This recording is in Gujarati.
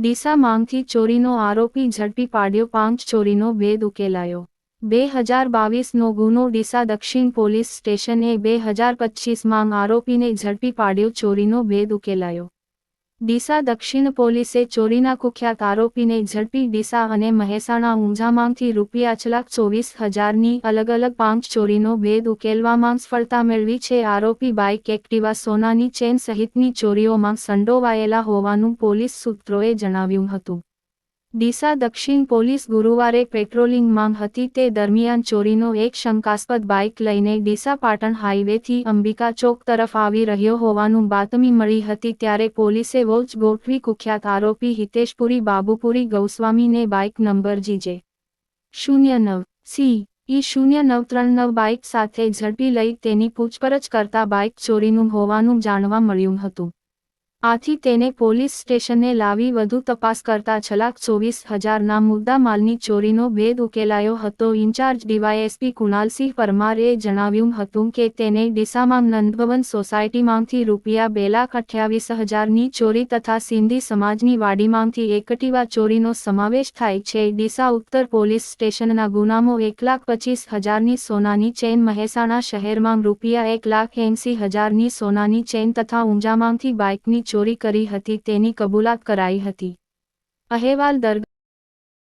ડીસા માંગથી ચોરીનો આરોપી ઝડપી પાડ્યો, પાંચ ચોરીનો ભેદ ઉકેલાયો. બે હજાર બાવીસનો ગુનો ડીસા દક્ષિણ પોલીસ સ્ટેશને બે હજાર પચીસમાં આરોપીને ઝડપી પાડ્યો, ચોરીનો ભેદ ઉકેલાયો. ડીસા દક્ષિણ પોલીસે ચોરીના કુખ્યાત આરોપીને ઝડપી ડીસા અને મહેસાણા ઊંઝામાંથી રૂપિયા છ લાખ ચોવીસ હજારની અલગ અલગ પાંચ ચોરીનો ભેદ ઉકેલવામાં સફળતા મેળવી છે. આરોપી બાઇક એક્ટિવા સોનાની ચેન સહિતની ચોરીઓમાં સંડોવાયેલા હોવાનું પોલીસ સૂત્રોએ જણાવ્યું હતું. ડીસા દક્ષિણ પોલીસ ગુરુવારે પેટ્રોલિંગમાં હતી તે દરમિયાન ચોરીનો એક શંકાસ્પદ બાઇક લઈને ડીસા પાટણ હાઈવેથી અંબિકા ચોક તરફ આવી રહ્યો હોવાનું બાતમી મળી હતી ત્યારે પોલીસે વોચ ગોઠવી કુખ્યાત આરોપી હિતેશપુરી બાબુપુરી ગૌસ્વામીને બાઇક નંબર જીજે શૂન્ય નવ સી ઈ શૂન્ય નવ ત્રણ નવ બાઇક સાથે ઝડપી લઈ તેની પૂછપરછ કરતા બાઇક ચોરીનું હોવાનું જાણવા મળ્યું હતું. આથી તેને પોલીસ સ્ટેશને લાવી વધુ તપાસ કરતા છ લાખ ચોવીસ હજારના મુદ્દા માલની ચોરીનો ભેદ ઉકેલાયો હતો. ઇન્ચાર્જ ડીવાયએસપી કુણાલસિંહ પરમારે જણાવ્યું હતું કે તેને ડીસામાં નંદભવન સોસાયટીમાંથી રૂપિયા બે લાખ અઠ્યાવીસ હજારની ચોરી તથા સિંધી સમાજની વાડીમાંથી એકટીવા ચોરીનો સમાવેશ થાય છે. ડીસા ઉત્તર પોલીસ સ્ટેશનના ગુનામો એક લાખ પચીસ હજારની સોનાની ચેન મહેસાણા શહેરમાં રૂપિયા એક લાખ એંસી હજારની સોનાની ચેન તથા ઊંઝામાંથી બાઇકની ચોરી કરી હતી તેની કબૂલાત કરાઈ હતી. અહેવાલ દરગ